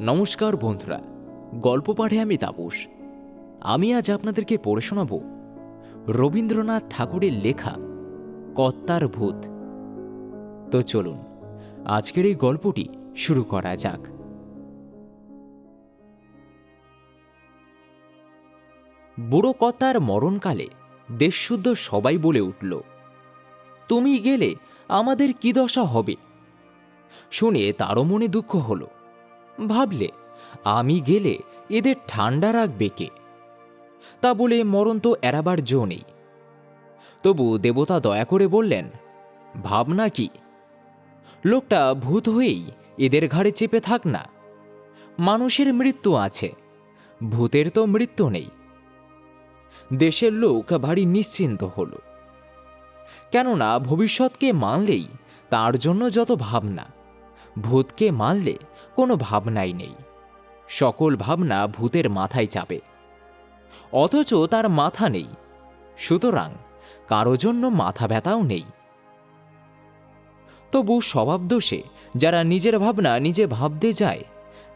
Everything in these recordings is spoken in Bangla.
নমস্কার বন্ধুরা, গল্প পাঠে আমি তাপস। আমি আজ আপনাদেরকে পড়ে শোনাব রবীন্দ্রনাথ ঠাকুরের লেখা কত্তার ভূত। তো চলুন, আজকের এই গল্পটি শুরু করা যাক। বুড়ো কর্তার মরণকালে দেশশুদ্ধ সবাই বলে উঠল, তুমি গেলে আমাদের কি দশা হবে? শুনে তারও মনে দুঃখ হলো। ভাবলে, আমি গেলে এদের ঠান্ডা রাখবে কে? তা বলে মরণ তো এড়াবার জো নেই। তবু দেবতা দয়া করে বললেন, ভাবনা কি? লোকটা ভূত হয়েই এদের ঘাড়ে চেপে থাক না। মানুষের মৃত্যু আছে, ভূতের তো মৃত্যু নেই। দেশের লোক ভারী নিশ্চিন্ত হল। কেননা ভবিষ্যৎকে মানলেই তার জন্য যত ভাবনা ভূতকে মানলে কোনো ভাবনাই নেই। সকল ভাবনা ভূতের মাথায় চাপে। অথচ তার মাথা নেই। সুতরাং কারও জন্য মাথা ব্যথাও নেই। তবু স্বভাব দোষে যারা নিজের ভাবনা নিজে ভাবতে যায়,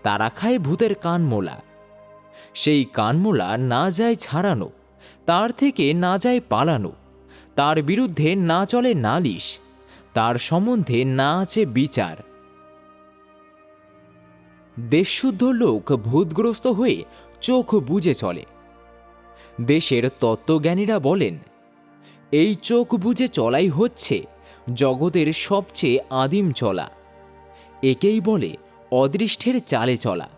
তারা খায় ভূতের কানমোলা। সেই কানমোলা না যায় ছাড়ানো, তার থেকে না যায় পালানো, তার বিরুদ্ধে না চলে নালিশ, তার সম্বন্ধে না আছে বিচার। দেশশুদ্ধ লোক ভূতগ্রস্ত হয়ে চোখ বুজে চলে। দেশের তত্ত্বজ্ঞানীরা বলেন, এই চোখ বুজে চলাই হচ্ছে জগতের সবচেয়ে আদিম চলা। একেই বলে অদৃষ্টের চালে চলা।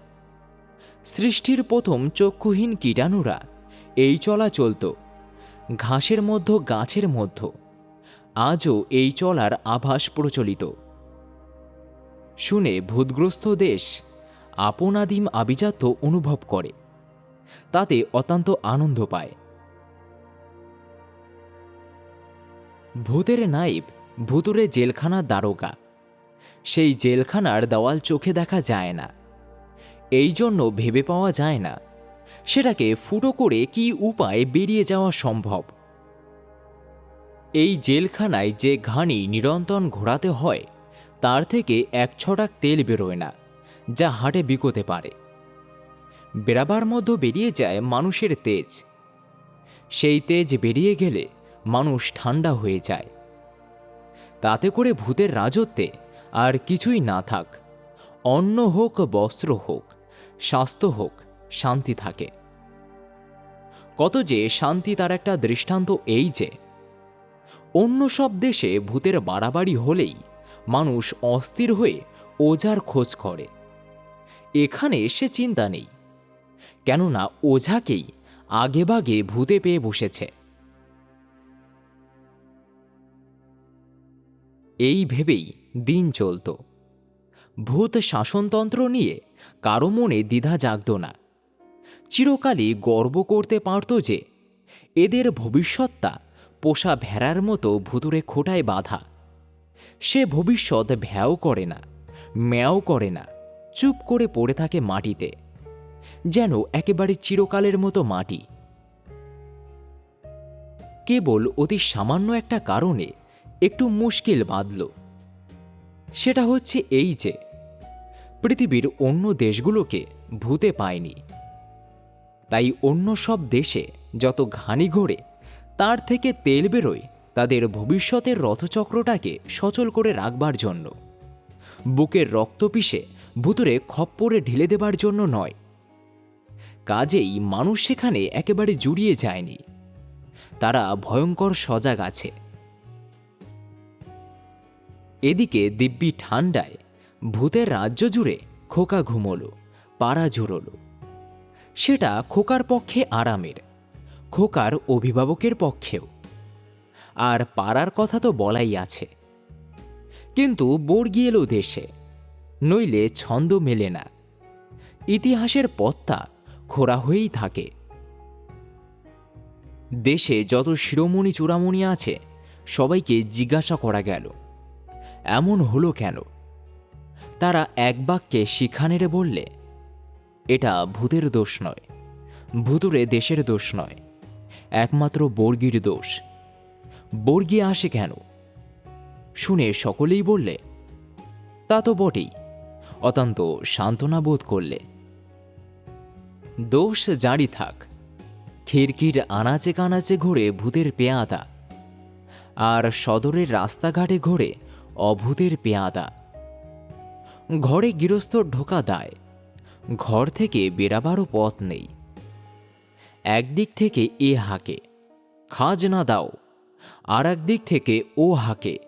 সৃষ্টির প্রথম চক্ষুহীন কীটাণুরা এই চলা চলত, ঘাসের মধ্য, গাছের মধ্য। আজও এই চলার আভাস প্রচলিত। শুনে ভূতগ্রস্ত দেশ আপনাদিম আভিজাত্য অনুভব করে। তাতে অত্যন্ত আনন্দ পায়। ভূতের নাইব ভূতুরে জেলখানার দারোগা সেই জেলখানার দেওয়াল চোখে দেখা যায় না। এই জন্য ভেবে পাওয়া যায় না, সেটাকে ফুটো করে কি উপায়ে বেরিয়ে যাওয়া সম্ভব। এই জেলখানায় যে ঘানি নিরন্তর ঘোরাতে হয়, তার থেকে এক ছটাক তেল বেরোয় না। যা হাটে বিকোতে পারে। বেরাবার মধ্যে বেরিয়ে যায় মানুষের তেজ। সেই তেজ বেরিয়ে গেলে মানুষ ঠান্ডা হয়ে যায়। তাতে করে ভূতের রাজত্বে আর কিছুই না থাক। অন্ন হোক, বস্ত্র হোক, স্বাস্থ্য হোক, শান্তি থাকে। কত যে শান্তি তার একটা দৃষ্টান্ত এই যে, অন্য সব দেশে ভূতের বাড়াবাড়ি হলেই মানুষ অস্থির হয়ে ওজার খোঁজ করে। এখানে সে চিন্তা নেই। কেননা ওঝাকেই আগেভাগে ভূতে পেয়ে বসেছে। এই ভেবেই দিন চলত। ভূত শাসনতন্ত্র নিয়ে কারও মনে দ্বিধা জাগত না। চিরকালই গর্ব করতে পারত যে, এদের ভবিষ্যৎটা পোষা ভেড়ার মতো ভুতুরে খোটায় বাঁধা। সে ভবিষ্যৎ ভ্যাও করে না, ম্যাও করে না। চুপ করে পড়ে থাকে মাটিতে, যেন একেবারে চিরকালের মতো মাটি। কেবল অতি সামান্য একটা কারণে একটু মুশকিল বাঁধল। সেটা হচ্ছে এই যে, পৃথিবীর অন্য দেশগুলোকে ভূতে পায়নি। তাই অন্য সব দেশে যত ঘানি ঘোরে, তার থেকে তেল বেরোয় তাদের ভবিষ্যতের রথচক্রটাকে সচল করে রাখবার জন্য। বুকের রক্ত পিষে ভুতুরে খপ্পরে ঢেলে দেবার জন্য নয়। কাজেই মানুষ সেখানে একেবারে জুড়িয়ে যায়নি। তারা ভয়ঙ্কর সজাগ আছে। এদিকে দিব্যি ঠান্ডায় ভূতের রাজ্য জুড়ে খোকা ঘুমোলো, পাড়া জুড়ল সেটা খোকার পক্ষে আরামের, খোকার অভিভাবকের পক্ষেও। আর পাড়ার কথা তো বলাই আছে। কিন্তু বর্গি এলো দেশে। নইলে ছন্দ মেলে না। ইতিহাসের পথটা খোরা হয়েই থাকে। দেশে যত শিরোমণি চূড়ামণি আছে, সবাইকে জিজ্ঞাসা করা গেল, এমন হলো কেন? তারা এক বাক্যে নেড়ে বললে, এটা ভূতের দোষ নয় ভূতুরে দেশের দোষ নয়, একমাত্র বর্গির দোষ। বর্গি আসে কেন? শুনে সকলেই বললে, তা তো বটেই। অত্যন্ত সান্ত্বনা বোধ করলে। দোষ জারি থাক। খিড়কির আনাচে কানাচে ঘুরে ভূতের পেয়াদা। আর সদরের রাস্তাঘাটে ঘোরে অভূতের পেয়াদা। ঘরে গৃহস্থ ঢোকা দায়। ঘর থেকে বেরাবারও পথ নেই। একদিক থেকে এ হাকে, খাজনা দাও। আর একদিক থেকে ও হাকে,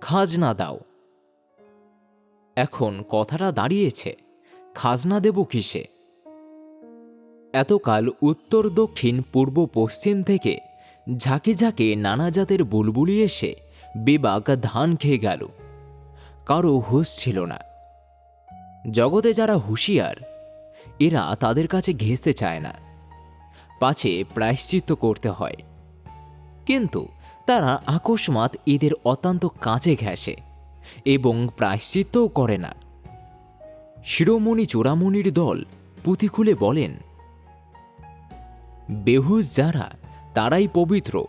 খাজনা দাও। এখন কথাটা দাঁড়িয়েছে, খাজনা দেব কিসে? এতকাল উত্তর, দক্ষিণ, পূর্ব, পশ্চিম থেকে ঝাঁকে ঝাঁকে নানা জাতের বুলবুলি এসে বেবাক ধান খেয়ে গেল। কারও হুঁশ ছিল না। জগতে যারা হুঁশিয়ার, এরা তাদের কাছে ঘেঁচতে চায় না। পাছে প্রায়শ্চিত্ত করতে হয়। কিন্তু তারা আকস্মাৎ এদের অত্যন্ত কাঁচে ঘেঁষে। এবং প্রায়শ্চিত্তও করে না। শিরোমণি চূড়ামণির দল পুঁথি খুলে বলেন, বেহুশ যারা, তারাই পবিত্র,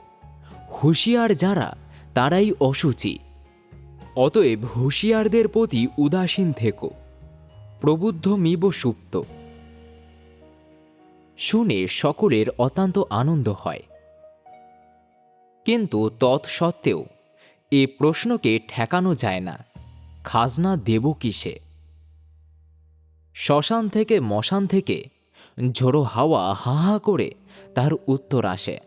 হুঁশিয়ার যারা, তারাই অসুচি। অতএব হুঁশিয়ারদের প্রতি উদাসীন থেকো, প্রবুদ্ধ মিব সুপ্ত। শুনে সকলের অত্যন্ত আনন্দ হয়। কিন্তু তৎসত্ত্বেও এ প্রশ্নকে ঠেকানো যায় না। খাজনা দেব কিসে? শ্মশান থেকে মশান থেকে ঝোড়ো হাওয়া হা হা করে তার উত্তর আসে।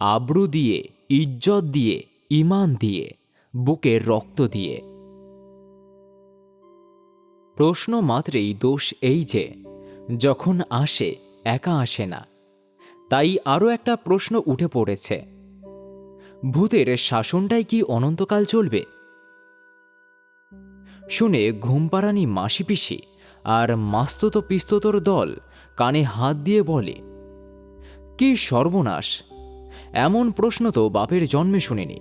আব্রু দিয়ে, ইজ্জত দিয়ে ইমান দিয়ে, বুকে রক্ত দিয়ে। প্রশ্ন মাত্রেই দোষ এই যে, যখন আসে, একা আসে না। তাই আরও একটা প্রশ্ন উঠে পড়েছে। ভূতের শাসনটাই কি অনন্তকাল চলবে? শুনে ঘুমপাড়ানি মাসি পিসি আর মাস্তত পিস্ততর দল কানে হাত দিয়ে বলে, কি সর্বনাশ! এমন প্রশ্ন তো বাপের জন্মে শুনিনি।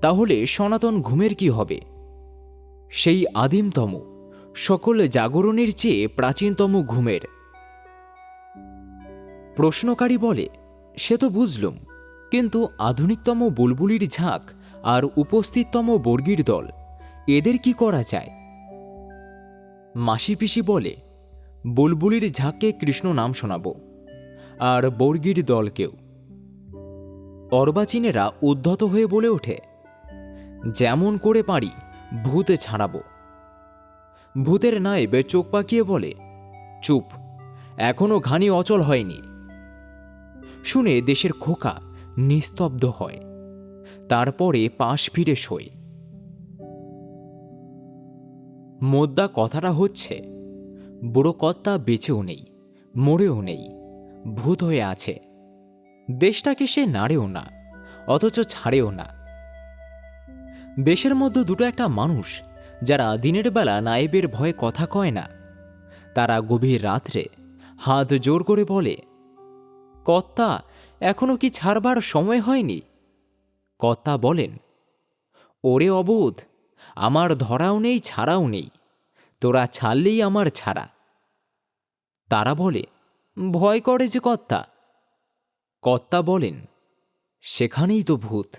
তাহলে সনাতন ঘুমের কি হবে? সেই আদিমতম, সকল জাগরণের চেয়ে প্রাচীনতম ঘুমের। প্রশ্নকারী বলে, সে তো বুঝলুম। কিন্তু আধুনিকতম বুলবুলির ঝাঁক আর উপস্থিততম বর্গীর দল, এদের কি করা যায়? মাসি পিসি বলে, বুলবুলির ঝাঁককে কৃষ্ণ নাম শোনাব, আর বর্গীর দলকেও। অর্বাচীনেরা উদ্ধত হয়ে বলে ওঠে, যেমন করে পারি, ভূতে ছাড়াবো। ভূতের নায়েবে চোখ পাকিয়ে বলে, চুপ, এখনও ঘানি অচল হয়নি। শুনে দেশের খোকা নিস্তব্ধ হয়। তারপরে পাশ ফিরে শোয়। মোদ্দা কথাটা হচ্ছে, বুড়ো কর্তা বেঁচেও নেই, মরেও নেই, ভূত হয়ে আছে। দেশটাকে সে নাড়েও না, অথচ ছাড়েও না। দেশের মধ্যে দুটো একটা মানুষ, যারা দিনের বেলা নায়েবের ভয়ে কথা কয় না, তারা গভীর রাত্রে হাত জোর করে বলে কর্তা এখনও কি ছাড়বার সময় হয়নি? কর্তা বলেন, ওরে অবোধ, আমার ধরাও নেই, ছাড়াও নেই, তোরা ছাড়লেই আমার ছাড়া। তারা বলে, ভয় করে যে কর্তা। কর্তা বলেন, সেখানেই তো ভূত